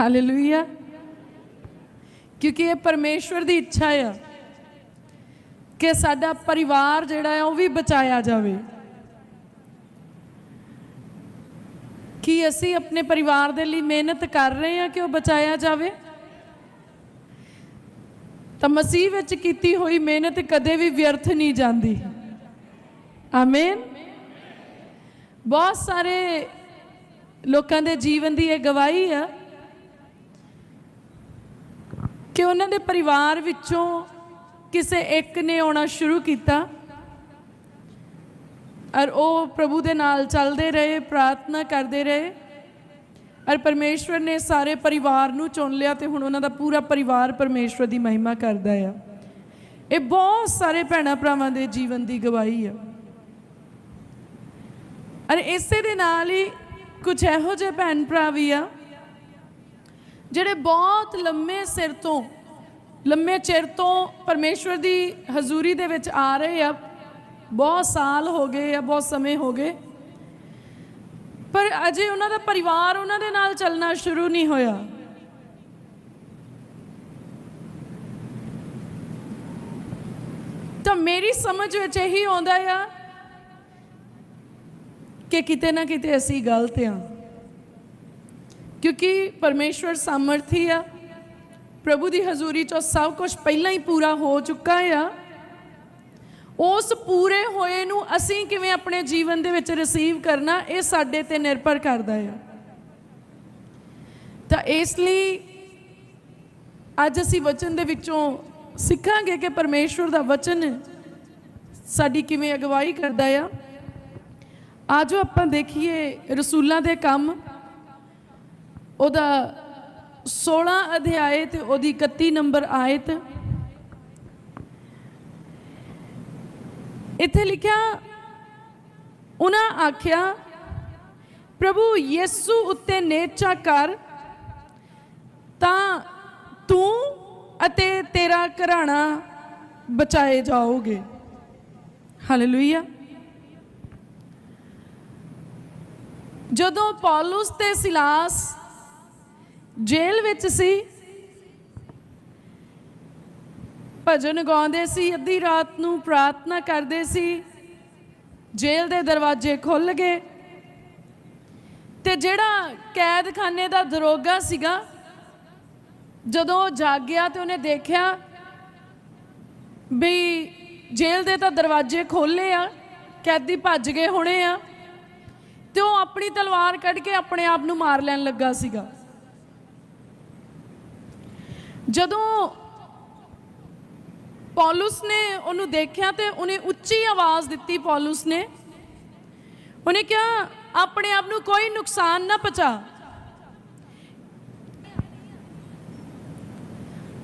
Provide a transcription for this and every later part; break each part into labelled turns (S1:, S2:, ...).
S1: Hallelujah ਕਿਉਂਕਿ ਇਹ ਪਰਮੇਸ਼ਵਰ ਦੀ ਇੱਛਾ ਆ ਕਿ ਸਾਡਾ ਪਰਿਵਾਰ ਜਿਹੜਾ ਹੈ ਉਹ ਵੀ ਬਚਾਇਆ ਜਾਵੇ। ਕੀ ਅਸੀਂ ਆਪਣੇ ਪਰਿਵਾਰ ਦੇ ਲਈ ਮਿਹਨਤ ਕਰ ਰਹੇ ਹਾਂ ਕਿ ਉਹ ਬਚਾਇਆ ਜਾਵੇ? ਤਾਂ ਮਸੀਹ ਵਿੱਚ ਕੀਤੀ ਹੋਈ ਮਿਹਨਤ ਕਦੇ ਵੀ ਵਿਅਰਥ ਨਹੀਂ ਜਾਂਦੀ। ਆਮੇਨ ਬਹੁਤ ਸਾਰੇ ਲੋਕਾਂ ਦੇ ਜੀਵਨ ਦੀ ਇਹ ਗਵਾਹੀ ਆ ਕਿ ਉਹਨਾਂ ਦੇ ਪਰਿਵਾਰ ਵਿੱਚੋਂ ਕਿਸੇ ਇੱਕ ਨੇ ਆਉਣਾ ਸ਼ੁਰੂ ਕੀਤਾ। ਔਰ ਉਹ ਪ੍ਰਭੂ ਦੇ ਨਾਲ ਚੱਲਦੇ ਰਹੇ, ਪ੍ਰਾਰਥਨਾ ਕਰਦੇ ਰਹੇ। ਔਰ ਪਰਮੇਸ਼ਵਰ ਨੇ ਸਾਰੇ ਪਰਿਵਾਰ ਨੂੰ ਚੁਣ ਲਿਆ ਤੇ ਹੁਣ ਉਹਨਾਂ ਦਾ ਪੂਰਾ ਪਰਿਵਾਰ ਪਰਮੇਸ਼ਵਰ ਦੀ ਮਹਿਮਾ ਕਰਦਾ ਆ। ਇਹ ਬਹੁਤ ਸਾਰੇ ਭੈਣਾਂ ਭਰਾਵਾਂ ਦੇ ਜੀਵਨ ਦੀ ਗਵਾਹੀ ਆ। ਔਰ ਇਸੇ ਦੇ ਨਾਲ ਹੀ ਕੁਝ ਇਹੋ ਜਿਹੇ ਭੈਣ ਭਰਾ ਵੀ ਆ ਜਿਹੜੇ ਬਹੁਤ ਲੰਮੇ ਸਿਰ ਤੋਂ, ਲੰਮੇ ਚਿਰ ਤੋਂ ਪਰਮੇਸ਼ਵਰ ਦੀ ਹਜ਼ੂਰੀ ਦੇ ਵਿੱਚ ਆ ਰਹੇ ਆ, ਬਹੁਤ ਸਾਲ ਹੋ ਗਏ ਆ, ਬਹੁਤ ਸਮੇਂ ਹੋ ਗਏ। ਪਰ ਅਜੇ ਉਹਨਾਂ ਦਾ ਪਰਿਵਾਰ ਉਹਨਾਂ ਦੇ ਨਾਲ ਚੱਲਣਾ ਸ਼ੁਰੂ ਨਹੀਂ ਹੋਇਆ। ਤਾਂ ਮੇਰੀ ਸਮਝ ਵਿੱਚ ਇਹੀ ਆਉਂਦਾ ਆ ਕਿ ਕਿਤੇ ਨਾ ਕਿਤੇ ਅਸੀਂ ਗਲਤ ਆ। ਕਿਉਂਕਿ ਪਰਮੇਸ਼ਵਰ ਸਮਰਥੀ ਆ। ਪ੍ਰਭੂ ਦੀ ਹਜ਼ੂਰੀ ਚੋਂ ਸਭ ਕੁਝ ਪਹਿਲਾਂ ਹੀ ਪੂਰਾ ਹੋ ਚੁੱਕਾ ਆ। ਉਸ ਪੂਰੇ ਹੋਏ ਨੂੰ ਅਸੀਂ ਕਿਵੇਂ ਆਪਣੇ ਜੀਵਨ ਦੇ ਵਿੱਚ ਰਿਸੀਵ ਕਰਨਾ, ਇਹ ਸਾਡੇ ਤੇ ਨਿਰਭਰ ਕਰਦਾ ਆ। ਤਾਂ ਇਸ ਲਈ ਅੱਜ ਅਸੀਂ ਵਚਨ ਦੇ ਵਿੱਚੋਂ ਸਿੱਖਾਂਗੇ ਕਿ ਪਰਮੇਸ਼ਵਰ ਦਾ ਵਚਨ ਸਾਡੀ ਕਿਵੇਂ ਅਗਵਾਈ ਕਰਦਾ ਆ। ਆਜੋ ਆਪਾਂ ਦੇਖੀਏ ਰਸੂਲਾਂ ਦੇ ਕੰਮ। ਉਹਦਾ 16 ਅਧਿਆਏ ਤੇ ਉਹਦੀ 31 ਨੰਬਰ ਆਇਤ। ਇੱਥੇ ਲਿਖਿਆ, ਉਹਨਾਂ ਆਖਿਆ, ਪ੍ਰਭੂ ਯਿਸੂ ਉੱਤੇ ਨੇਚਾ ਕਰ, ਤਾਂ ਤੂੰ ਅਤੇ ਤੇਰਾ ਘਰਾਣਾ ਬਚਾਏ ਜਾਓਗੇ। ਹਾਲੇਲੂਇਆ ਜਦੋਂ ਪੌਲਸ ਤੇ ਸਿਲਾਸ ਜੇਲ੍ਹ ਵਿੱਚ ਸੀ। ਭਜਨ ਗਾਉਂਦੇ ਸੀ, ਅੱਧੀ ਰਾਤ ਨੂੰ ਪ੍ਰਾਰਥਨਾ ਕਰਦੇ ਸੀ। ਜੇਲ੍ਹ ਦੇ ਦਰਵਾਜ਼ੇ ਖੁੱਲ ਗਏ। ਤੇ ਜਿਹੜਾ ਕੈਦਖਾਨੇ ਦਾ ਦਰੋਗਾ ਸੀਗਾ, ਜਦੋਂ ਉਹ ਜਾਗਿਆ ਤੇ ਉਹਨੇ ਦੇਖਿਆ ਵੀ ਜੇਲ੍ਹ ਦੇ ਤਾਂ ਦਰਵਾਜ਼ੇ ਖੋਲੇ ਆ, ਕੈਦੀ ਭੱਜ ਗਏ ਹੋਣੇ ਆ। ਤੇ ਉਹ ਆਪਣੀ ਤਲਵਾਰ ਕੱਢ ਕੇ ਆਪਣੇ ਆਪ ਨੂੰ ਮਾਰ ਲੈਣ ਲੱਗਾ ਸੀਗਾ। ਜਦੋਂ ਪੌਲਸ ਨੇ ਉਹਨੂੰ ਦੇਖਿਆ ਤੇ ਉਹਨੇ ਉੱਚੀ ਆਵਾਜ਼ ਦਿੱਤੀ ਪੌਲਸ ਨੇ। ਉਹਨੇ ਕਿਹਾ, ਆਪਣੇ ਆਪ ਨੂੰ ਕੋਈ ਨੁਕਸਾਨ ਨਾ ਪਹੁੰਚਾ।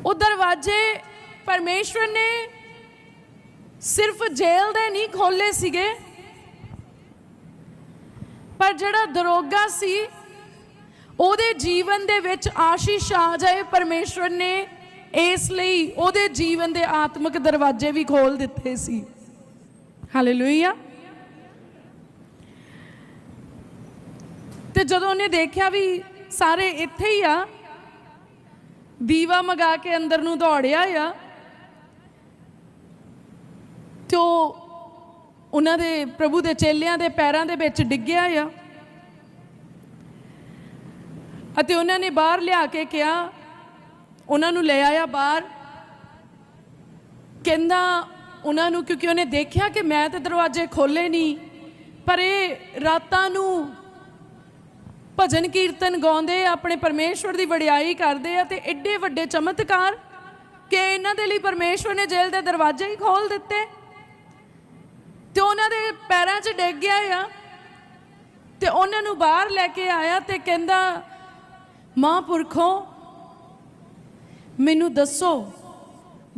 S1: ਉਹ ਦਰਵਾਜ਼ੇ ਪਰਮੇਸ਼ਵਰ ਨੇ ਸਿਰਫ ਜੇਲ੍ਹ ਦੇ ਨਹੀਂ ਖੋਲੇ ਸੀਗੇ। ਪਰ ਜਿਹੜਾ ਦਰੋਗਾ ਸੀ ਉਹਦੇ ਜੀਵਨ ਦੇ ਵਿੱਚ ਆਸ਼ੀਸ਼ ਆ ਜਾਏ ਪਰਮੇਸ਼ਵਰ ਨੇ, ਇਸ ਲਈ ਉਹਦੇ ਜੀਵਨ ਦੇ ਆਤਮਿਕ ਦਰਵਾਜ਼ੇ ਵੀ ਖੋਲ ਦਿੱਤੇ ਸੀ। ਹਾਲੇਲੂਇਆ ਤੇ ਜਦੋਂ ਉਹਨੇ ਦੇਖਿਆ ਵੀ ਸਾਰੇ ਇੱਥੇ ਹੀ ਆ, ਦੀਵਾ ਮਗਾ ਕੇ ਅੰਦਰ ਨੂੰ ਦੌੜਿਆ ਆ, ਤੇ ਉਹਨਾਂ ਦੇ ਪ੍ਰਭੂ ਦੇ ਚੇਲਿਆਂ ਦੇ ਪੈਰਾਂ ਦੇ ਵਿੱਚ ਡਿੱਗਿਆ ਆ। ਅਤੇ ਉਹਨਾਂ ਨੇ ਬਾਹਰ ਲਿਆ ਕੇ ਕਿਹਾ, ਉਹਨਾਂ ਨੂੰ ਲੈ ਆਇਆ ਬਾਹਰ। ਕਹਿੰਦਾ ਉਹਨਾਂ ਨੂੰ, ਕਿਉਂਕਿ ਉਹਨੇ ਦੇਖਿਆ ਕਿ ਮੈਂ ਤੇ ਦਰਵਾਜ਼ੇ ਖੋਲੇ ਨਹੀਂ, ਪਰ ਇਹ ਰਾਤਾਂ ਨੂੰ ਭਜਨ ਕੀਰਤਨ ਗਾਉਂਦੇ, ਆਪਣੇ ਪਰਮੇਸ਼ਵਰ ਦੀ ਵਡਿਆਈ ਕਰਦੇ ਆ ਤੇ ਐਡੇ ਵੱਡੇ ਚਮਤਕਾਰ ਕਿ ਇਹਨਾਂ ਦੇ ਲਈ ਪਰਮੇਸ਼ਵਰ ਨੇ ਜੇਲ੍ਹ ਦੇ ਦਰਵਾਜ਼ੇ ਹੀ ਖੋਲ ਦਿੱਤੇ। ਤੇ ਉਹਨਾਂ ਦੇ ਪੈਰਾਂ 'ਚ ਡਿੱਗ ਗਿਆ ਆ ਤੇ ਉਹਨਾਂ ਨੂੰ ਬਾਹਰ ਲੈ ਕੇ ਆਇਆ ਤੇ ਕਹਿੰਦਾ ਮਹਾਂਪੁਰਖੋ ਮੈਨੂੰ ਦੱਸੋ,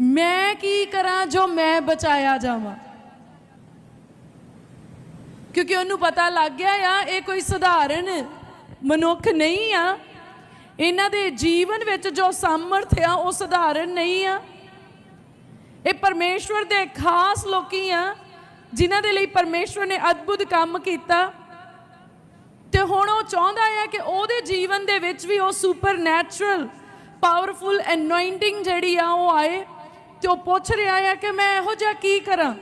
S1: ਮੈਂ ਕੀ ਕਰਾਂ ਜੋ ਮੈਂ ਬਚਾਇਆ ਜਾਵਾਂ? ਕਿਉਂਕਿ ਉਹਨੂੰ ਪਤਾ ਲੱਗ ਗਿਆ ਆ, ਇਹ ਕੋਈ ਸਧਾਰਨ ਮਨੁੱਖ ਨਹੀਂ ਆ। ਇਹਨਾਂ ਦੇ ਜੀਵਨ ਵਿੱਚ ਜੋ ਸਮਰਥ ਆ, ਉਹ ਸਧਾਰਨ ਨਹੀਂ ਆ। ਇਹ ਪਰਮੇਸ਼ਵਰ ਦੇ ਖਾਸ ਲੋਕੀ ਆ, ਜਿਨ੍ਹਾਂ ਦੇ ਲਈ ਪਰਮੇਸ਼ਵਰ ਨੇ ਅਦਭੁਤ ਕੰਮ ਕੀਤਾ। ਤੇ ਹੁਣ ਉਹ ਚਾਹੁੰਦਾ ਹੈ ਕਿ ਉਹਦੇ ਜੀਵਨ ਦੇ ਵਿੱਚ ਵੀ ਉਹ ਸੁਪਰ ਨੈਚੁਰਲ ਪਾਵਰਫੁਲ ਅਨੋਇੰਟਿੰਗ ਜਿਹੜੀ ਆ ਉਹ ਆਏ ਤੇ ਉਹ ਪੁੱਛ ਰਿਹਾ ਹੈ ਕਿ ਮੈਂ ਇਹੋ ਜਿਹਾ ਕੀ ਕਰਾਂ।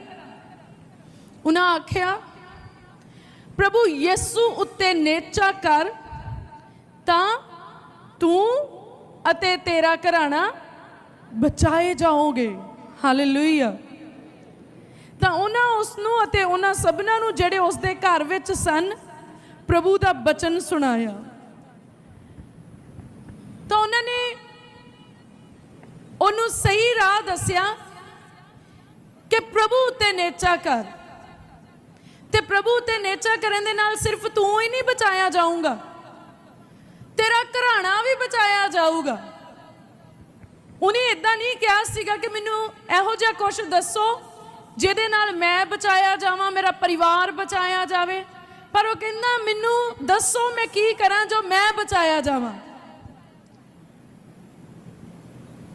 S1: ਉਹਨਾਂ ਆਖਿਆ, ਪ੍ਰਭੂ ਯਿਸੂ ਉੱਤੇ ਨੇਚਾ ਕਰ, ਤਾਂ ਤੂੰ ਅਤੇ ਤੇਰਾ ਘਰਾਣਾ ਬਚਾਏ ਜਾਓਗੇ। ਹਾਲੇਲੂਇਆ ਤਾਂ ਉਹਨਾਂ ਉਸ ਨੂੰ ਅਤੇ ਉਹਨਾਂ ਸਭਨਾਂ ਨੂੰ ਜਿਹੜੇ ਉਸ ਦੇ ਘਰ ਵਿੱਚ ਸਨ ਪ੍ਰਭੂ ਦਾ ਬਚਨ ਸੁਣਾਇਆ। ਤਾਂ ਉਹਨਾਂ ਨੇ ਉਹਨੂੰ ਸਹੀ ਰਾਹ ਦੱਸਿਆ ਕਿ ਪ੍ਰਭੂ ਤੇ ਨੇਚਾ ਕਰ। ਤੇ ਪ੍ਰਭੂ ਤੇ ਨੇਚਾ ਕਰਨ ਦੇ ਨਾਲ ਸਿਰਫ ਤੂੰ ਹੀ ਨਹੀਂ ਬਚਾਇਆ ਜਾਊਗਾ। ਤੇਰਾ ਘਰਾਣਾ ਵੀ ਬਚਾਇਆ ਜਾਊਗਾ। ਉਹਨੇ ਇਦਾਂ ਨਹੀਂ ਕਿਹਾ ਸੀਗਾ ਕਿ ਮੈਨੂੰ ਇਹੋ ਜਿਹਾ ਕੁਝ ਦੱਸੋ, ਜਿਹਦੇ ਨਾਲ ਮੈਂ ਬਚਾਇਆ ਜਾਵਾਂ, ਮੇਰਾ ਪਰਿਵਾਰ ਬਚਾਇਆ ਜਾਵੇ। ਪਰ ਉਹ ਕਹਿੰਦਾ, ਮੈਨੂੰ ਦੱਸੋ ਮੈਂ ਕੀ ਕਰਾਂ ਜੋ ਮੈਂ ਬਚਾਇਆ ਜਾਵਾਂ?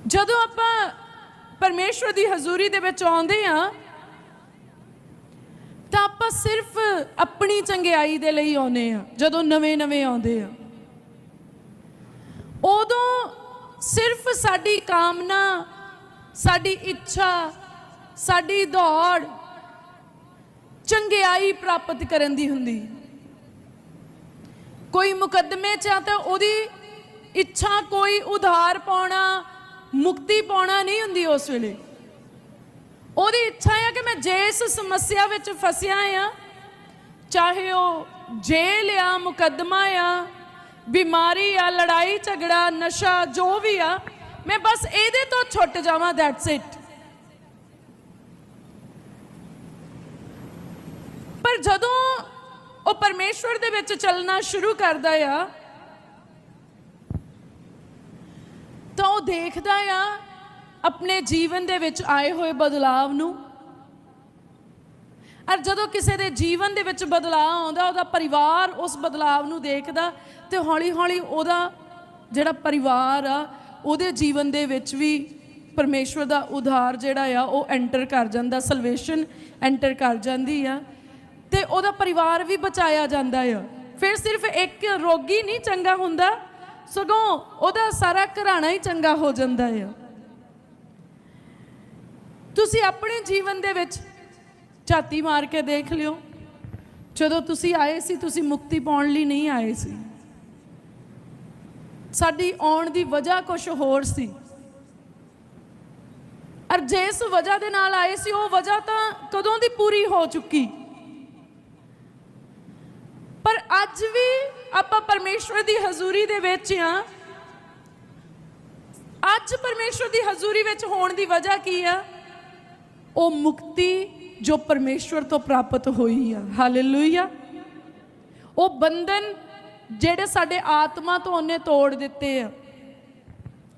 S1: ਜਦੋਂ ਆਪਾਂ ਪਰਮੇਸ਼ਵਰ ਦੀ ਹਜ਼ੂਰੀ ਦੇ ਵਿੱਚ ਆਉਂਦੇ ਆ ਤਾਂ ਆਪਾਂ ਸਿਰਫ ਆਪਣੀ ਚੰਗਿਆਈ ਦੇ ਲਈ ਆਉਨੇ ਆ ਜਦੋਂ ਨਵੇਂ-ਨਵੇਂ ਆਉਂਦੇ ਆ ਉਦੋਂ ਸਿਰਫ ਸਾਡੀ ਕਾਮਨਾ, ਸਾਡੀ ਇੱਛਾ, ਸਾਡੀ ਦੌੜ ਚੰਗਿਆਈ ਪ੍ਰਾਪਤ ਕਰਨ ਦੀ ਹੁੰਦੀ। ਕੋਈ ਮੁਕੱਦਮੇ ਚ ਆ ਤਾਂ ਉਹਦੀ ਇੱਛਾ ਕੋਈ ਉਧਾਰ ਪਾਉਣਾ, ਮੁਕਤੀ ਪਾਉਣਾ ਨਹੀਂ ਹੁੰਦੀ ਉਸ ਵੇਲੇ। ਉਹਦੀ ਇੱਛਾ ਹੈ ਕਿ ਮੈਂ ਜਿਸ ਸਮੱਸਿਆ ਵਿੱਚ ਫਸਿਆ ਆ, ਚਾਹੇ ਉਹ ਜੇਲ੍ਹ ਆ ਮੁਕੱਦਮਾ ਆ, ਬਿਮਾਰੀ ਆ, ਲੜਾਈ ਝਗੜਾ, ਨਸ਼ਾ, ਜੋ ਵੀ ਆ, ਮੈਂ ਬਸ ਇਹਦੇ ਤੋਂ ਛੁੱਟ ਜਾਵਾਂ ਦੈਟਸ ਇਟ ਪਰ ਜਦੋਂ ਉਹ ਪਰਮੇਸ਼ਵਰ ਦੇ ਵਿੱਚ ਚੱਲਣਾ ਸ਼ੁਰੂ ਕਰਦਾ ਆ, ਤਾਂ ਉਹ ਦੇਖਦਾ ਆ, ਆਪਣੇ ਜੀਵਨ ਦੇ ਵਿੱਚ ਆਏ ਹੋਏ ਬਦਲਾਵ ਨੂੰ। ਔਰ ਜਦੋਂ ਕਿਸੇ ਦੇ ਜੀਵਨ ਦੇ ਵਿੱਚ ਬਦਲਾਅ ਆਉਂਦਾ, ਉਹਦਾ ਪਰਿਵਾਰ ਉਸ ਬਦਲਾਵ ਨੂੰ ਦੇਖਦਾ ਤੇ ਹੌਲੀ-ਹੌਲੀ ਉਹਦਾ ਜਿਹੜਾ ਪਰਿਵਾਰ ਆ, ਉਹਦੇ ਜੀਵਨ ਦੇ ਵਿੱਚ ਵੀ ਪਰਮੇਸ਼ਵਰ ਦਾ ਉਧਾਰ ਜਿਹੜਾ ਆ, ਉਹ ਐਂਟਰ ਕਰ ਜਾਂਦਾ ਸਲਵੇਸ਼ਨ ਐਂਟਰ ਕਰ ਜਾਂਦੀ ਆ। ਤੇ ਉਹਦਾ ਪਰਿਵਾਰ ਵੀ ਬਚਾਇਆ ਜਾਂਦਾ ਆ। ਫਿਰ ਸਿਰਫ ਇੱਕ ਰੋਗੀ ਨਹੀਂ ਚੰਗਾ ਹੁੰਦਾ, ਸਗੋਂ ਉਹਦਾ ਸਾਰਾ ਘਰਾਣਾ ਹੀ ਚੰਗਾ ਹੋ ਜਾਂਦਾ ਆ। ਤੁਸੀਂ ਆਪਣੇ ਜੀਵਨ ਦੇ ਵਿੱਚ ਝਾਤੀ ਮਾਰ ਕੇ ਦੇਖ ਲਿਓ। ਜਦੋਂ ਤੁਸੀਂ ਆਏ ਸੀ, ਤੁਸੀਂ ਮੁਕਤੀ ਪਾਉਣ ਲਈ ਨਹੀਂ ਆਏ ਸੀ। ਸਾਡੀ ਆਉਣ ਦੀ ਵਜ੍ਹਾ ਕੁਝ ਹੋਰ ਸੀ। ਅਰ ਜਿਸ ਵਜ੍ਹਾ ਦੇ ਨਾਲ ਆਏ ਸੀ, ਉਹ ਵਜ੍ਹਾ ਤਾਂ ਕਦੋਂ ਦੀ ਪੂਰੀ ਹੋ ਚੁੱਕੀ? ਪਰ ਅੱਜ ਵੀ ਆਪਾਂ ਪਰਮੇਸ਼ਵਰ ਦੀ ਹਜ਼ੂਰੀ ਦੇ ਵਿੱਚ ਆ ਅੱਜ ਪਰਮੇਸ਼ਵਰ ਦੀ ਹਜ਼ੂਰੀ ਵਿੱਚ ਹੋਣ ਦੀ ਵਜ੍ਹਾ ਕੀ ਆ? ਉਹ ਮੁਕਤੀ ਜੋ ਪਰਮੇਸ਼ਵਰ ਤੋਂ ਪ੍ਰਾਪਤ ਹੋਈ ਆ। ਹਾਲੇਲੂਇਆ ਉਹ ਬੰਧਨ ਜਿਹੜੇ ਸਾਡੇ ਆਤਮਾ ਤੋਂ ਉਹਨੇ ਤੋੜ ਦਿੱਤੇ ਆ।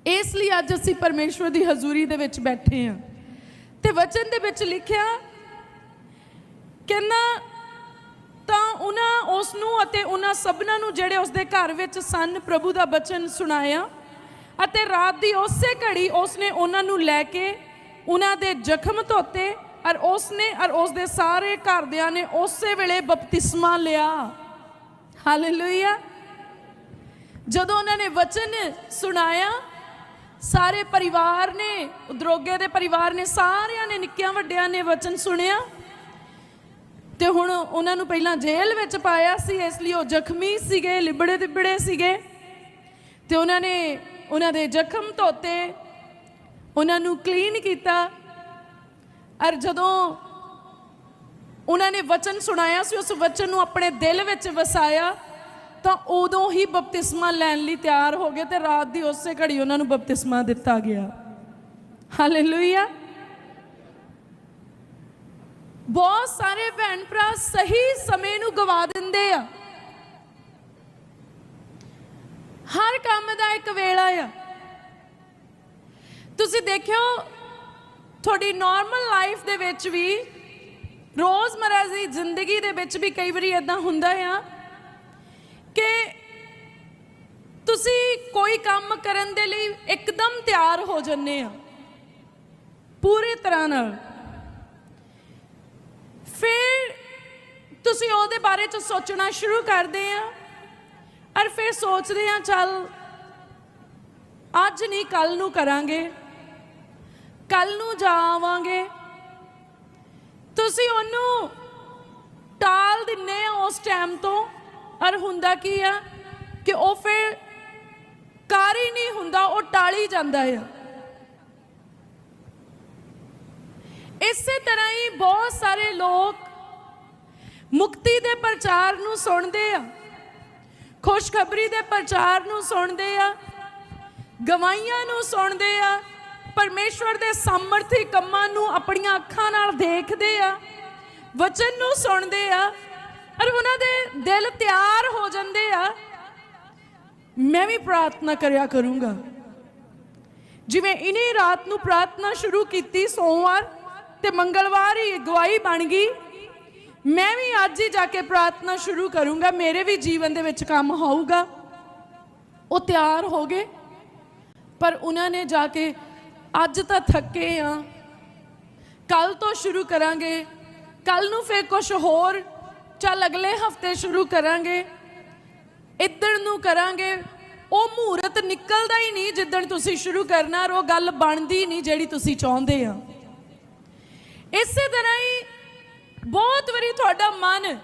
S1: ਇਸ ਲਈ ਅੱਜ ਅਸੀਂ ਪਰਮੇਸ਼ਵਰ ਦੀ ਹਜ਼ੂਰੀ ਦੇ ਵਿੱਚ ਬੈਠੇ ਆ। ਤੇ ਵਚਨ ਦੇ ਵਿੱਚ ਲਿਖਿਆ, ਕਹਿੰਦਾ ਤਾਂ ਉਹਨਾਂ, ਉਸ ਨੂੰ ਅਤੇ ਉਹਨਾਂ ਸਭਨਾਂ ਨੂੰ ਜਿਹੜੇ ਉਸ ਦੇ ਘਰ ਵਿੱਚ ਸਨ, ਪ੍ਰਭੂ ਦਾ ਬਚਨ ਸੁਣਾਇਆ ਅਤੇ ਰਾਤ ਦੀ ਉਸੇ ਘੜੀ ਉਸ ਨੇ ਉਹਨਾਂ ਨੂੰ ਲੈ ਕੇ ਉਹਨਾਂ ਦੇ ਜ਼ਖਮ ਧੋਤੇ ਔਰ ਉਸ ਨੇ ਔਰ ਉਸ ਦੇ ਸਾਰੇ ਘਰਦਿਆਂ ਨੇ ਉਸੇ ਵੇਲੇ ਬਪਤਿਸਮਾ ਲਿਆ। ਹਾਲੇਲੂਇਆ ਜਦੋਂ ਉਹਨਾਂ ਨੇ ਵਚਨ ਸੁਣਾਇਆ, ਸਾਰੇ ਪਰਿਵਾਰ ਨੇ, ਦਰੋਗੇ ਦੇ ਪਰਿਵਾਰ ਨੇ, ਸਾਰਿਆਂ ਨੇ, ਨਿੱਕਿਆਂ ਵੱਡਿਆਂ ਨੇ ਵਚਨ ਸੁਣਿਆ। ਤੇ ਹੁਣ ਉਹਨਾਂ ਨੂੰ ਪਹਿਲਾਂ ਜੇਲ੍ਹ ਵਿੱਚ ਪਾਇਆ ਸੀ, ਇਸ ਲਈ ਉਹ ਜ਼ਖਮੀ ਸੀਗੇ, ਲਿਬੜੇ ਤਿਬੜੇ ਸੀਗੇ। ਤੇ ਉਹਨਾਂ ਨੇ ਉਹਨਾਂ ਦੇ ਜ਼ਖਮ ਧੋਤੇ, ਉਹਨਾਂ ਨੂੰ ਕਲੀਨ ਕੀਤਾ। ਔਰ ਜਦੋਂ ਉਹਨਾਂ ਨੇ ਵਚਨ ਸੁਣਾਇਆ ਸੀ, ਉਸ ਵਚਨ ਨੂੰ ਆਪਣੇ ਦਿਲ ਵਿੱਚ ਵਸਾਇਆ, ਤਾਂ ਉਦੋਂ ਹੀ ਬਪਤਿਸਮਾ ਲੈਣ ਲਈ ਤਿਆਰ ਹੋ ਗਏ ਤੇ ਰਾਤ ਦੀ ਉਸੇ ਘੜੀ ਉਹਨਾਂ ਨੂੰ ਬਪਤਿਸਮਾ ਦਿੱਤਾ ਗਿਆ। ਹਾਲੇਲੂਇਆ ਬਹੁਤ ਸਾਰੇ ਭੈਣ ਭਰਾ ਸਹੀ ਸਮੇਂ ਨੂੰ ਗਵਾ ਦਿੰਦੇ ਆ। ਹਰ ਕੰਮ ਦਾ ਇੱਕ ਵੇਲਾ ਆ। ਤੁਸੀਂ ਦੇਖਿਓ, ਤੁਹਾਡੀ ਨਾਰਮਲ ਲਾਈਫ ਦੇ ਵਿੱਚ ਵੀ ਰੋਜ਼ਮਰਰਾ ਦੀ ਜ਼ਿੰਦਗੀ ਦੇ ਵਿੱਚ ਵੀ ਕਈ ਵਾਰੀ ਇਦਾਂ ਹੁੰਦਾ ਆ ਕਿ ਤੁਸੀਂ ਕੋਈ ਕੰਮ ਕਰਨ ਦੇ ਲਈ ਇੱਕਦਮ ਤਿਆਰ ਹੋ ਜੰਨੇ ਆ। ਪੂਰੀ ਤਰ੍ਹਾਂ ਨਾਲ ਫਿਰ ਤੁਸੀਂ ਉਹਦੇ ਬਾਰੇ ਚ ਸੋਚਣਾ ਸ਼ੁਰੂ ਕਰਦੇ ਆ ਔਰ ਫਿਰ ਸੋਚਦੇ ਆ, ਚੱਲ ਅੱਜ ਨਹੀਂ, ਕੱਲ ਨੂੰ ਕਰਾਂਗੇ। ਕੱਲ ਨੂੰ ਜਾਵਾਂਗੇ ਤੁਸੀਂ ਉਹਨੂੰ ਟਾਲ ਦਿੰਨੇ ਆ ਉਸ ਟਾਈਮ ਤੋਂ, ਔਰ ਹੁੰਦਾ ਕੀ ਆ ਕਿ ਉਹ ਫਿਰ ਕਾਰ ਹੀ ਨਹੀਂ ਹੁੰਦਾ, ਉਹ ਟਾਲੀ ਜਾਂਦਾ ਆ। ਇਸੇ ਤਰ੍ਹਾਂ ਹੀ ਬਹੁਤ ਸਾਰੇ ਲੋਕ ਮੁਕਤੀ ਦੇ ਪ੍ਰਚਾਰ ਨੂੰ ਸੁਣਦੇ ਆ। ਖੁਸ਼ਖਬਰੀ ਦੇ ਪ੍ਰਚਾਰ ਨੂੰ ਸੁਣਦੇ ਆ। ਗਵਾਈਆਂ ਨੂੰ ਸੁਣਦੇ ਆ। ਪਰਮੇਸ਼ਵਰ ਦੇ ਸਮਰਥੀ ਕੰਮਾਂ ਨੂੰ ਆਪਣੀਆਂ ਅੱਖਾਂ ਨਾਲ ਦੇਖਦੇ ਆ। ਵਚਨ ਨੂੰ ਸੁਣਦੇ ਆ। ਪਰ ਉਹਨਾਂ ਦੇ ਦਿਲ ਤਿਆਰ ਹੋ ਜਾਂਦੇ ਆ। ਮੈਂ ਵੀ ਪ੍ਰਾਰਥਨਾ ਕਰਿਆ ਕਰੂੰਗਾ। ਜਿਵੇਂ ਇਹਨੇ ਰਾਤ ਨੂੰ ਪ੍ਰਾਰਥਨਾ ਸ਼ੁਰੂ ਕੀਤੀ, ਸੋਮਵਾਰ ਤੇ ਮੰਗਲਵਾਰ ਹੀ ਗਵਾਹੀ ਬਣ ਗਈ ਮੈਂ ਵੀ ਅੱਜ ਹੀ ਜਾ ਕੇ ਪ੍ਰਾਰਥਨਾ ਸ਼ੁਰੂ ਕਰੂੰਗਾ, ਮੇਰੇ ਵੀ ਜੀਵਨ ਦੇ ਵਿੱਚ ਕੰਮ ਹੋਊਗਾ। ਉਹ ਤਿਆਰ ਹੋ ਗਏ, ਪਰ ਉਹਨਾਂ ਨੇ ਜਾ ਕੇ ਅੱਜ ਤਾਂ ਥੱਕੇ ਆ। ਕੱਲ ਤੋਂ ਸ਼ੁਰੂ ਕਰਾਂਗੇ, ਕੱਲ ਨੂੰ ਫੇਰ ਕੁਝ ਹੋਰ, ਚੱਲ ਅਗਲੇ ਹਫ਼ਤੇ ਸ਼ੁਰੂ ਕਰਾਂਗੇ। ਇੱਧਰ ਨੂੰ ਕਰਾਂਗੇ, ਉਹ ਮਹੂਰਤ ਨਿਕਲਦਾ ਹੀ ਨਹੀਂ ਜਿੱਦਣ ਤੁਸੀਂ ਸ਼ੁਰੂ ਕਰਨਾ ਔਰ ਉਹ ਗੱਲ ਬਣਦੀ ਨਹੀਂ ਜਿਹੜੀ ਤੁਸੀਂ ਚਾਹੁੰਦੇ ਆ। ਇਸੇ ਤਰ੍ਹਾਂ ਹੀ ਬਹੁਤ ਵਾਰੀ ਤੁਹਾਡਾ ਮਨ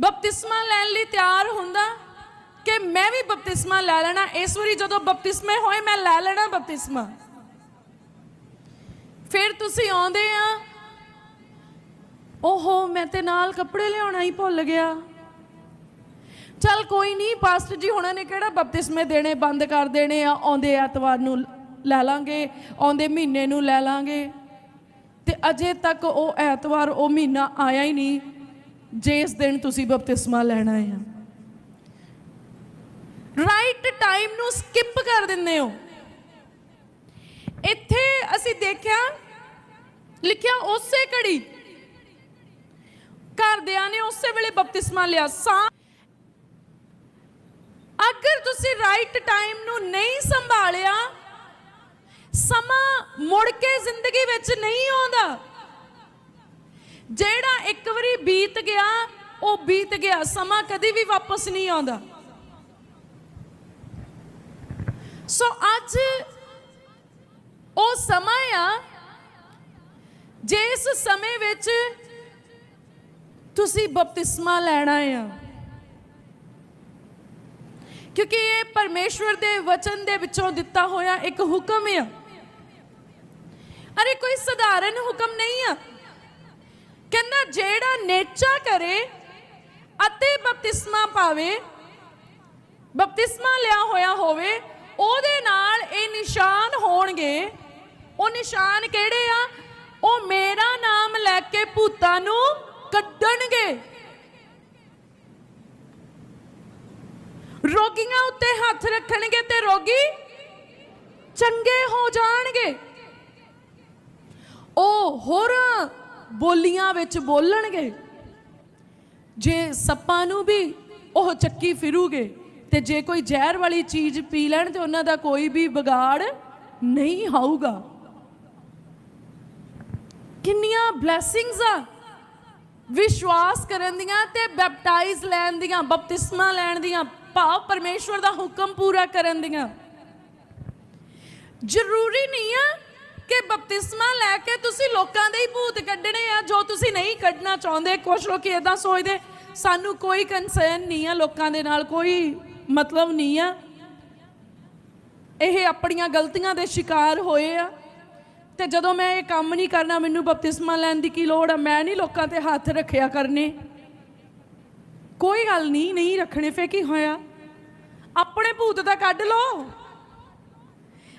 S1: ਬਪਤਿਸਮਾ ਲੈਣ ਲਈ ਤਿਆਰ ਹੁੰਦਾ ਕਿ ਮੈਂ ਵੀ ਬਪਤਿਸਮਾ ਲੈ ਲੈਣਾ। ਇਸ ਵਾਰੀ ਜਦੋਂ ਬਪਤਿਸਮੇ ਹੋਏ, ਮੈਂ ਲੈ ਲੈਣਾ ਬਪਤਿਸਮਾ। ਫਿਰ ਤੁਸੀਂ ਆਉਂਦੇ ਆ। ਓਹੋ, ਮੈਂ ਤੇ ਨਾਲ ਕੱਪੜੇ ਲਿਆਉਣਾ ਹੀ ਭੁੱਲ ਗਿਆ। ਚੱਲ ਕੋਈ ਨਹੀਂ, ਪਾਸਟਰ ਜੀ ਹੁਣਾਂ ਨੇ ਕਿਹੜਾ ਬਪਤਿਸਮੇ ਦੇਣੇ, ਬੰਦ ਕਰ ਦੇਣੇ ਆ। ਆਉਂਦੇ ਐਤਵਾਰ ਨੂੰ ਲੈ ਲਾਂਗੇ, ਆਉਂਦੇ ਮਹੀਨੇ ਨੂੰ ਲੈ ਲਾਂਗੇ। ਤੇ ਅਜੇ ਤੱਕ ਉਹ ਐਤਵਾਰ, ਉਹ ਮਹੀਨਾ ਆਇਆ ਹੀ ਨਹੀਂ ਜਿਸ ਦਿਨ ਤੁਸੀਂ ਬਪਤਿਸਮਾ ਲੈਣਾ ਹੈ ਰਾਈਟ ਟਾਈਮ ਨੂੰ ਸਕਿਪ ਕਰ ਦਿੰਦੇ ਹੋ। ਇੱਥੇ ਅਸੀਂ ਦੇਖਿਆ, ਲਿਖਿਆ ਉਸੇ ਘੜੀ। ਘਰਦਿਆਂ ਨੇ ਉਸੇ ਵੇਲੇ ਬਪਤਿਸਮਾ ਲਿਆ। ਸਾ ਅਗਰ ਤੁਸੀਂ ਰਾਈਟ ਟਾਈਮ ਨੂੰ ਨਹੀਂ ਸੰਭਾਲਿਆ ਸਮਾਂ ਮੁੜ ਕੇ ਜ਼ਿੰਦਗੀ ਵਿੱਚ ਨਹੀਂ ਆਉਂਦਾ। ਜਿਹੜਾ ਇੱਕ ਵਾਰੀ ਬੀਤ ਗਿਆ, ਉਹ ਬੀਤ ਗਿਆ। ਸਮਾਂ ਕਦੀ ਵੀ ਵਾਪਸ ਨਹੀਂ ਆਉਂਦਾ। ਸੋ ਅੱਜ ਉਹ ਸਮਾਂ ਆ, ਜਿਸ ਸਮੇਂ ਵਿੱਚ ਤੁਸੀਂ ਬਪਤਿਸਮਾ ਲੈਣਾ ਆ। ਕਿਉਂਕਿ ਇਹ ਪਰਮੇਸ਼ਵਰ ਦੇ ਵਚਨ ਦੇ ਵਿੱਚੋਂ ਦਿੱਤਾ ਹੋਇਆ ਇੱਕ ਹੁਕਮ ਆ। ਅਰੇ ਕੋਈ ਸਧਾਰਨ ਹੁਕਮ ਨਹੀਂ ਆ। ਕਹਿੰਦਾ, ਜਿਹੜਾ ਨੇਚਾ ਕਰੇ ਅਤੇ ਬਪਤਿਸਮਾ ਪਾਵੇ, ਬਪਤਿਸਮਾ ਲਿਆ ਹੋਇਆ ਹੋਵੇ, ਉਹਦੇ ਨਾਲ ਇਹ ਨਿਸ਼ਾਨ ਹੋਣਗੇ। ਉਹ ਨਿਸ਼ਾਨ ਕਿਹੜੇ ਆ? ਉਹ ਮੇਰਾ ਨਾਮ ਲੈ ਕੇ ਭੂਤਾਂ ਨੂੰ ਕੱਢਣਗੇ। ਰੋਗੀਆਂ ਉੱਤੇ ਹੱਥ ਰੱਖਣਗੇ ਤੇ ਰੋਗੀ ਚੰਗੇ ਹੋ ਜਾਣਗੇ। ਉਹ ਹੋਰਾਂ ਬੋਲੀਆਂ ਵਿੱਚ ਬੋਲਣਗੇ। ਜੇ ਸੱਪਾਂ ਨੂੰ ਵੀ ਉਹ ਚੱਕੀ ਫਿਰੂਗੇ, ਤੇ ਜੇ ਕੋਈ ਜ਼ਹਿਰ ਵਾਲੀ ਚੀਜ਼ ਪੀ ਲੈਣ ਤੇ ਉਹਨਾਂ ਦਾ ਕੋਈ ਵੀ ਵਿਗਾੜ ਨਹੀਂ ਹੋਊਗਾ ਕਿੰਨੀਆਂ ਬਲੇਸਿੰਗਸ ਆ ਵਿਸ਼ਵਾਸ ਕਰਨ ਦੀਆਂ ਤੇ ਬੈਪਟਾਈਜ਼ ਲੈਣ ਦੀਆਂ, ਬਪਤਿਸਮਾ ਲੈਣ ਦੀਆਂ, ਭਾਵ ਪਰਮੇਸ਼ਵਰ ਦਾ ਹੁਕਮ ਪੂਰਾ ਕਰਨ ਦੀਆਂ। ਜ਼ਰੂਰੀ ਨਹੀਂ ਆ ਕਿ ਬਪਤਿਸਮਾ ਲੈ ਕੇ ਤੁਸੀਂ ਲੋਕਾਂ ਦੇ ਹੀ ਭੂਤ ਕੱਢਣੇ ਆ, ਜੋ ਤੁਸੀਂ ਨਹੀਂ ਕੱਢਣਾ ਚਾਹੁੰਦੇ ਕੁਝ ਲੋਕ ਇਦਾਂ ਸੋਚਦੇ, ਸਾਨੂੰ ਕੋਈ ਕੰਸਰਨ ਨਹੀਂ ਆ ਲੋਕਾਂ ਦੇ ਨਾਲ, ਕੋਈ ਮਤਲਬ ਨਹੀਂ ਆ। ਇਹ ਆਪਣੀਆਂ ਗਲਤੀਆਂ ਦੇ ਸ਼ਿਕਾਰ ਹੋਏ ਆ। ਤੇ ਜਦੋਂ ਮੈਂ ਇਹ ਕੰਮ ਨਹੀਂ ਕਰਨਾ, ਮੈਨੂੰ ਬਪਤਿਸਮਾ ਲੈਣ ਦੀ ਕੀ ਲੋੜ ਆ? ਮੈਂ ਨਹੀਂ ਲੋਕਾਂ ਤੇ ਹੱਥ ਰੱਖਿਆ ਕਰਨੇ। ਕੋਈ ਗੱਲ ਨਹੀਂ ਨਹੀਂ ਰੱਖਣੇ ਫੇ ਕੀ ਹੋਇਆ। ਆਪਣੇ ਭੂਤ ਤਾਂ ਕੱਢ ਲਓ।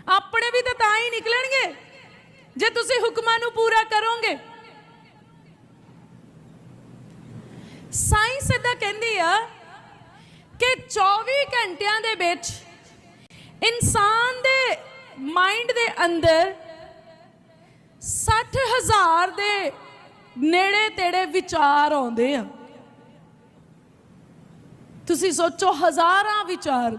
S1: ਆਪਣੇ ਵੀ ਤਾਂ ਤਾਂ ਹੀ ਨਿਕਲਣਗੇ। ਜੇ ਤੁਸੀਂ ਹੁਕਮਾਂ ਨੂੰ ਪੂਰਾ ਕਰੋਗੇ। ਸਾਇੰਸ ਇਦਾਂ ਕਹਿੰਦੀ ਆ ਕਿ 24 ਘੰਟਿਆਂ ਦੇ ਵਿੱਚ ਇਨਸਾਨ ਦੇ ਮਾਈਂਡ ਦੇ ਅੰਦਰ 60000 ਦੇ ਨੇੜੇ ਤੇੜੇ ਵਿਚਾਰ ਆਉਂਦੇ ਆ। ਤੁਸੀਂ ਸੋਚੋ, ਹਜ਼ਾਰਾਂ ਵਿਚਾਰ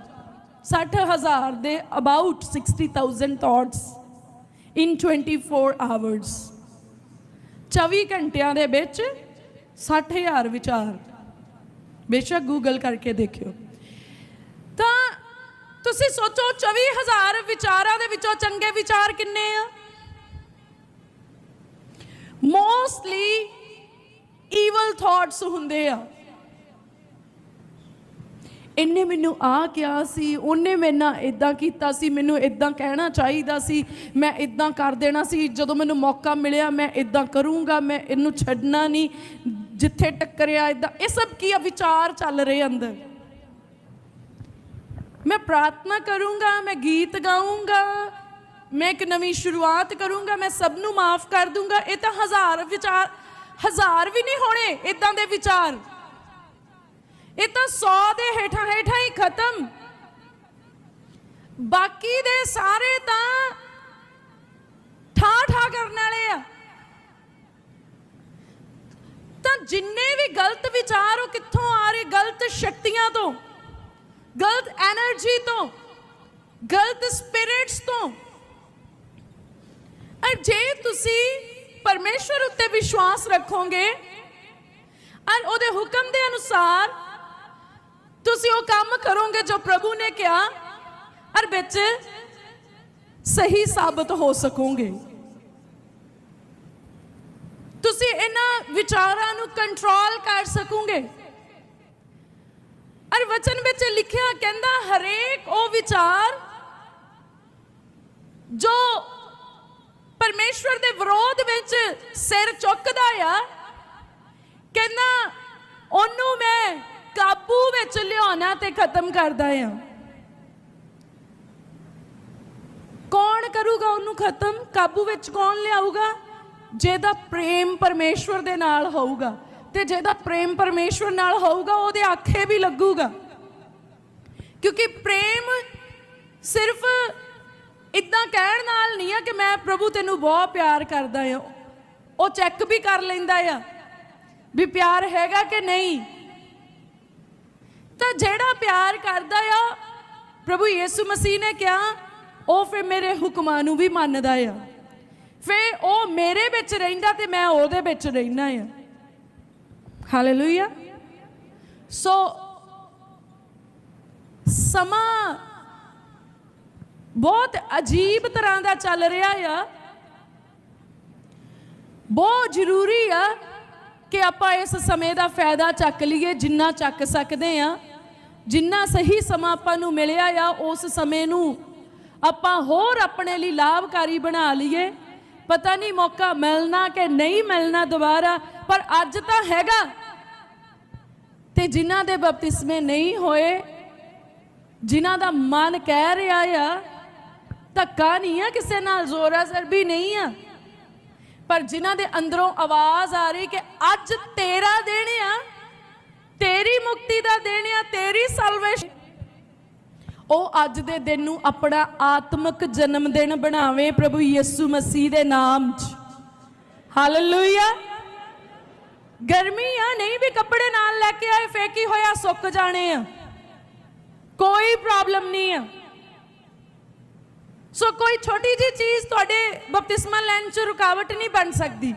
S1: 60000 ਦੇ ਅਬਾਊਟ 60000 ਥਾਟਸ ਇਨ 24 ਆਵਰਸ 24 ਘੰਟਿਆਂ ਦੇ ਵਿੱਚ 60000 ਵਿਚਾਰ। ਬੇਸ਼ੱਕ ਗੂਗਲ ਕਰਕੇ ਦੇਖਿਓ। ਤਾਂ ਤੁਸੀਂ ਸੋਚੋ 24000 ਵਿਚਾਰਾਂ ਦੇ ਵਿੱਚੋਂ ਚੰਗੇ ਵਿਚਾਰ ਕਿੰਨੇ ਆ? ਮੋਸਟਲੀ ਈਵਲ ਥਾਟਸ ਹੁੰਦੇ ਆ। ਇਹਨੇ ਮੈਨੂੰ ਆ ਕਿਹਾ ਸੀ, ਉਹਨੇ ਮੇਰੇ ਨਾਲ ਇਦਾਂ ਕੀਤਾ ਸੀ, ਮੈਨੂੰ ਇਦਾਂ ਕਹਿਣਾ ਚਾਹੀਦਾ ਸੀ, ਮੈਂ ਇਦਾਂ ਕਰ ਦੇਣਾ ਸੀ, ਜਦੋਂ ਮੈਨੂੰ ਮੌਕਾ ਮਿਲਿਆ ਮੈਂ ਇਦਾਂ ਕਰੂੰਗਾ, ਮੈਂ ਇਹਨੂੰ ਛੱਡਣਾ ਨਹੀਂ, ਜਿੱਥੇ ਟੱਕਰਿਆ ਇਦਾਂ ਇਹ ਸਭ ਕੀ ਆ, ਵਿਚਾਰ ਚੱਲ ਰਹੇ ਅੰਦਰ। ਮੈਂ ਪ੍ਰਾਰਥਨਾ ਕਰੂੰਗਾ, ਮੈਂ ਗੀਤ ਗਾਉਂਗਾ ਮੈਂ ਇੱਕ ਨਵੀਂ ਸ਼ੁਰੂਆਤ ਕਰੂੰਗਾ, ਮੈਂ ਸਭ ਨੂੰ ਮਾਫ ਕਰ ਦੂੰਗਾ, ਇਹ ਤਾਂ ਹਜ਼ਾਰ ਵਿਚਾਰ, ਹਜ਼ਾਰ ਵੀ ਨਹੀਂ ਹੋਣੇ ਇਦਾਂ ਦੇ ਵਿਚਾਰ। ਇਹ ਤਾਂ ਸੌ ਦੇ ਹੇਠਾਂ ਹੇਠਾਂ ਹੀ ਖਤਮ। ਬਾਕੀ ਦੇ ਸਾਰੇ ਤਾਂ ਠਾ ਠਾ ਕਰਨ ਵਾਲੇ ਆ। ਤਾਂ ਜਿੰਨੇ ਵੀ ਗਲਤ ਵਿਚਾਰ ਉਹ ਕਿੱਥੋਂ ਆ ਰਹੇ? ਗਲਤ ਸ਼ਕਤੀਆਂ ਤੋਂ, ਗਲਤ એનર્ਜੀ ਤੋਂ, ਗਲਤ ਸਪਿਰਿਟਸ ਤੋਂ। ਅਰ ਜੇ ਤੁਸੀਂ ਪਰਮੇਸ਼ਰ ਉੱਤੇ ਵਿਸ਼ਵਾਸ ਰੱਖੋਗੇ, ਅਰ ਉਹਦੇ ਹੁਕਮ ਦੇ ਅਨੁਸਾਰ ਤੁਸੀਂ ਉਹ ਕੰਮ ਕਰੋਗੇ ਜੋ ਪ੍ਰਭੂ ਨੇ ਕਿਹਾ, ਔਰ ਵਿੱਚ ਸਹੀ ਸਾਬਤ ਹੋ ਸਕੋਗੇ। ਤੁਸੀਂ ਇਹਨਾਂ ਵਿਚਾਰਾਂ ਨੂੰ ਕੰਟਰੋਲ ਕਰ ਸਕੋਗੇ। ਔਰ ਵਚਨ ਵਿੱਚ ਲਿਖਿਆ, ਕਹਿੰਦਾ, ਹਰੇਕ ਉਹ ਵਿਚਾਰ ਜੋ ਪਰਮੇਸ਼ਵਰ ਦੇ ਵਿਰੋਧ ਵਿੱਚ ਸਿਰ ਚੁੱਕਦਾ ਆ, ਕਹਿੰਦਾ, ਉਹਨੂੰ ਮੈਂ ਕਾਬੂ ਵਿੱਚ ਲਿਆਉਣਾ ਤੇ ਖਤਮ ਕਰਦਾ ਆ। ਕੌਣ ਕਰੂਗਾ ਉਹਨੂੰ ਖਤਮ? ਕਾਬੂ ਵਿੱਚ ਕੌਣ ਲਿਆਊਗਾ? ਜਿਹਦਾ ਪ੍ਰੇਮ ਪਰਮੇਸ਼ਵਰ ਦੇ ਨਾਲ ਹੋਊਗਾ ਤੇ ਜਿਹਦਾ ਪ੍ਰੇਮ ਪਰਮੇਸ਼ਵਰ ਨਾਲ ਹੋਊਗਾ, ਉਹਦੇ ਆਖੇ ਵੀ ਲੱਗੂਗਾ। ਕਿਉਂਕਿ ਪ੍ਰੇਮ ਸਿਰਫ ਇਦਾਂ ਕਹਿਣ ਨਾਲ ਨਹੀਂ ਆ ਕਿ ਮੈਂ ਪ੍ਰਭੂ ਤੈਨੂੰ ਬਹੁਤ ਪਿਆਰ ਕਰਦਾ ਆ। ਉਹ ਚੈੱਕ ਵੀ ਕਰ ਲੈਂਦਾ ਆ ਵੀ ਪਿਆਰ ਹੈਗਾ ਕਿ ਨਹੀਂ। ਤਾਂ ਜਿਹੜਾ ਪਿਆਰ ਕਰਦਾ ਆ, ਪ੍ਰਭੂ ਯੀਸੂ ਮਸੀਹ ਨੇ ਕਿਹਾ, ਉਹ ਫਿਰ ਮੇਰੇ ਹੁਕਮਾਂ ਨੂੰ ਵੀ ਮੰਨਦਾ ਆ। ਫਿਰ ਉਹ ਮੇਰੇ ਵਿੱਚ ਰਹਿੰਦਾ ਤੇ ਮੈਂ ਉਹਦੇ ਵਿੱਚ ਰਹਿਣਾ ਆ। ਹਾਲੇਲੂਇਆ ਸੋ ਸਮਾਂ ਬਹੁਤ ਅਜੀਬ ਤਰ੍ਹਾਂ ਦਾ ਚੱਲ ਰਿਹਾ ਆ। ਬਹੁਤ ਜ਼ਰੂਰੀ ਆ ਕਿ ਆਪਾਂ ਇਸ ਸਮੇਂ ਦਾ ਫਾਇਦਾ ਚੱਕ ਲਈਏ, ਜਿੰਨਾ ਚੱਕ ਸਕਦੇ ਆ। ਜਿੰਨਾ ਸਹੀ ਸਮਾਂ ਆਪਾਂ ਨੂੰ ਮਿਲਿਆ ਆ, ਉਸ ਸਮੇਂ ਨੂੰ ਆਪਾਂ ਹੋਰ ਆਪਣੇ ਲਈ ਲਾਭਕਾਰੀ ਬਣਾ ਲਈਏ। ਪਤਾ ਨਹੀਂ ਮੌਕਾ ਮਿਲਣਾ ਕਿ ਨਹੀਂ ਮਿਲਣਾ ਦੁਬਾਰਾ, ਪਰ ਅੱਜ ਤਾਂ ਹੈਗਾ। ਤੇ ਜਿਨ੍ਹਾਂ ਦੇ ਬਪਤਿਸਮੇ ਨਹੀਂ ਹੋਏ, ਜਿਨ੍ਹਾਂ ਦਾ ਮਨ ਕਹਿ ਰਿਹਾ ਆ, ਧੱਕਾ ਨਹੀਂ ਆ ਕਿਸੇ ਨਾਲ ਜ਼ੋਰਾ ਵੀ ਨਹੀਂ ਆ। ਪਰ ਜਿਨ੍ਹਾਂ ਦੇ ਅੰਦਰੋਂ ਆਵਾਜ਼ ਆ ਰਹੀ ਕਿ ਅੱਜ ਤੇਰਾ ਦਿਨ ਆ ਤੇਰੀ ਮੁਕਤੀ ਦਾ ਦਿਨ ਤੇਰੀ ਸਲਵੇਸ਼ਨ ਉਹ ਅੱਜ ਦੇ ਦਿਨ ਨੂੰ ਆਪਣਾ ਆਤਮਿਕ ਜਨਮ ਦਿਨ ਬਣਾਵੇ ਪ੍ਰਭੂ ਯਿਸੂ ਮਸੀਹ ਦੇ ਨਾਮ 'ਚ। ਹਾਲੇਲੂਇਆ ਗਰਮੀ ਆ ਨਹੀਂ ਵੀ ਕੱਪੜੇ ਨਾਲ ਲੈ ਕੇ ਆਏ ਫੇਕੀ ਹੋਇਆ? ਸੁੱਕ ਜਾਣੇ ਆ। ਕੋਈ ਪ੍ਰੋਬਲਮ ਨਹੀਂ ਆ। ਸੋ ਕੋਈ ਛੋਟੀ ਜੀ ਚੀਜ਼ ਤੁਹਾਡੇ ਬਪਤਿਸਮਾ ਲੈਣ 'ਚ ਰੁਕਾਵਟ ਨਹੀਂ ਬਣ ਸਕਦੀ।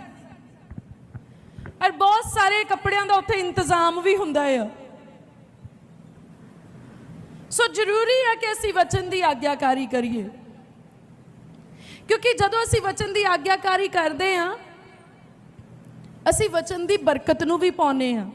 S1: ਔਰ ਬਹੁਤ ਸਾਰੇ ਕੱਪੜਿਆਂ ਦਾ ਉੱਥੇ ਇੰਤਜ਼ਾਮ ਵੀ ਹੁੰਦਾ ਆ। ਸੋ ਜ਼ਰੂਰੀ ਹੈ ਕਿ ਅਸੀਂ ਵਚਨ ਦੀ ਆਗਿਆਕਾਰੀ ਕਰੀਏ। ਕਿਉਂਕਿ ਜਦੋਂ ਅਸੀਂ ਵਚਨ ਦੀ ਆਗਿਆਕਾਰੀ ਕਰਦੇ ਹਾਂ, ਅਸੀਂ ਵਚਨ ਦੀ ਬਰਕਤ ਨੂੰ ਵੀ ਪਾਉਨੇ ਆ